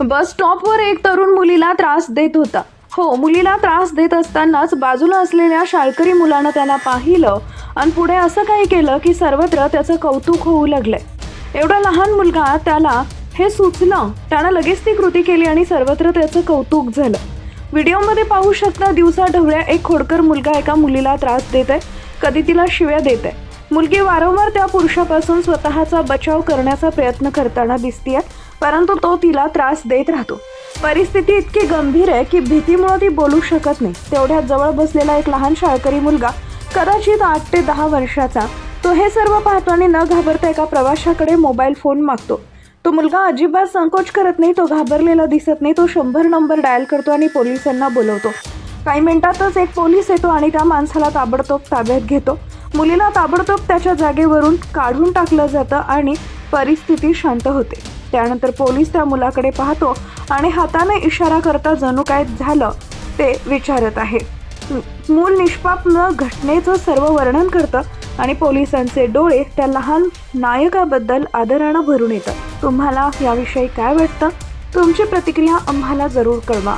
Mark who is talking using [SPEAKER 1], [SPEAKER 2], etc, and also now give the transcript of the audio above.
[SPEAKER 1] बस स्टॉपवर एक तरुण मुलीला त्रास देत होता. हो मुलीला त्रास देत असतानाच बाजूला असलेल्या शाळकरी मुलानं त्याला पाहिलं आणि पुढे असं काही केलं की सर्वत्र त्याचं कौतुक होऊ लागलंय. एवढा लहान मुलगा त्याला हे सुचलं. त्यानं लगेच ती कृती केली आणि सर्वत्र त्याचं कौतुक झालं. व्हिडिओमध्ये पाहू शकता दिवसा ढवळ्या एक खोडकर मुलगा एका मुलीला त्रास देत आहे कधी तिला शिव्या देत आहे मुलगी वारंवार त्या पुरुषापासून स्वतःचा बचाव करण्याचा प्रयत्न करताना दिसतीये. परंतु तो तिला त्रास देत राहतो. परिस्थिती इतकी गंभीर आहे की भीतीमुळे ती बोलू शकत नाही. तेवढ्या जवळ बसलेला एक लहान शाळकरी मुलगा कदाचित आठ ते दहा वर्षाचा तो हे सर्व पाहतो आणि न घाबरता एका प्रवाशाकडे मोबाईल फोन मागतो. तो मुलगा अजिबात संकोच करत नाही तो घाबरलेला दिसत नाही तो शंभर नंबर डायल करतो आणि पोलिसांना बोलवतो. काही मिनिटातच एक पोलीस येतो आणि त्या माणसाला ताबडतोब ताब्यात घेतो. मुलीला ताबडतोब त्याच्या जागेवरून काढून टाकलं जातं आणि परिस्थिती शांत होते. त्यानंतर पोलीस त्या मुलाकडे पाहतो आणि हाताने इशारा करता जणू काय झालं ते विचारत आहे. मूल निष्पाप न घटनेचं सर्व वर्णन करतं आणि पोलिसांचे डोळे त्या लहान नायकाबद्दल आदरानं भरून येतात तुम्हाला याविषयी काय वाटतं? तुमची प्रतिक्रिया आम्हाला जरूर कळवा.